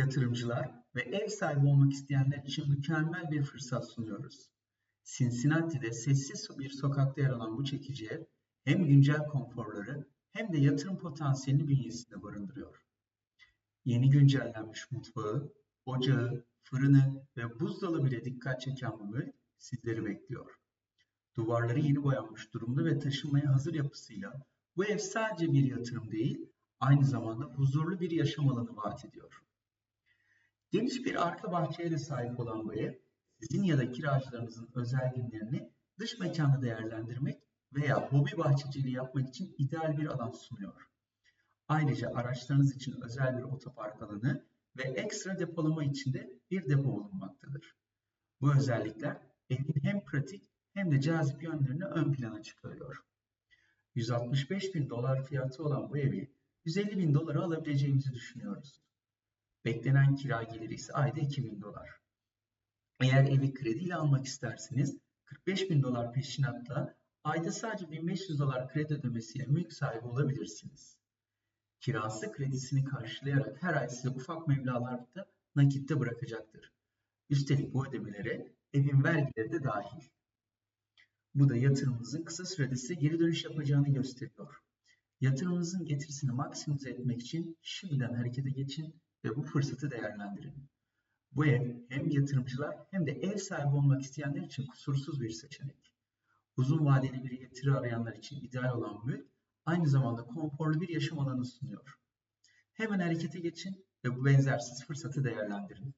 Yatırımcılar ve ev sahibi olmak isteyenler için mükemmel bir fırsat sunuyoruz. Cincinnati'de sessiz bir sokakta yer alan bu çekici ev hem güncel konforları hem de yatırım potansiyelini bünyesinde barındırıyor. Yeni güncellenmiş mutfağı, ocağı, fırını ve buzdolabı ile dikkat çeken bu mülk sizleri bekliyor. Duvarları yeni boyanmış durumda ve taşınmaya hazır yapısıyla bu ev sadece bir yatırım değil, aynı zamanda huzurlu bir yaşam alanı vaat ediyor. Geniş bir arka bahçeye de sahip olan bu ev, sizin ya da kiracılarınızın özel günlerini dış mekanda değerlendirmek veya hobi bahçeciliği yapmak için ideal bir alan sunuyor. Ayrıca araçlarınız için özel bir otopark alanı ve ekstra depolama için de bir depo bulunmaktadır. Bu özellikler evin hem pratik hem de cazip yönlerini ön plana çıkarıyor. 165 bin dolar fiyatı olan bu evi 150 bin dolara alabileceğimizi düşünüyoruz. Beklenen kira geliri ise ayda 2000 dolar. Eğer evi krediyle almak isterseniz 45 bin dolar peşinatla ayda sadece 1500 dolar kredi ödemesiyle mülk sahibi olabilirsiniz. Kirası kredisini karşılayarak her ay size ufak meblağlarda nakitte bırakacaktır. Üstelik bu ödemelere evin vergileri de dahil. Bu da yatırımınızın kısa sürede size geri dönüş yapacağını gösteriyor. Yatırımınızın getirisini maksimize etmek için şimdiden harekete geçin ve bu fırsatı değerlendirin. Bu ev hem yatırımcılar hem de ev sahibi olmak isteyenler için kusursuz bir seçenek. Uzun vadeli bir getiri arayanlar için ideal olan mülk aynı zamanda konforlu bir yaşam alanı sunuyor. Hemen harekete geçin ve bu benzersiz fırsatı değerlendirin.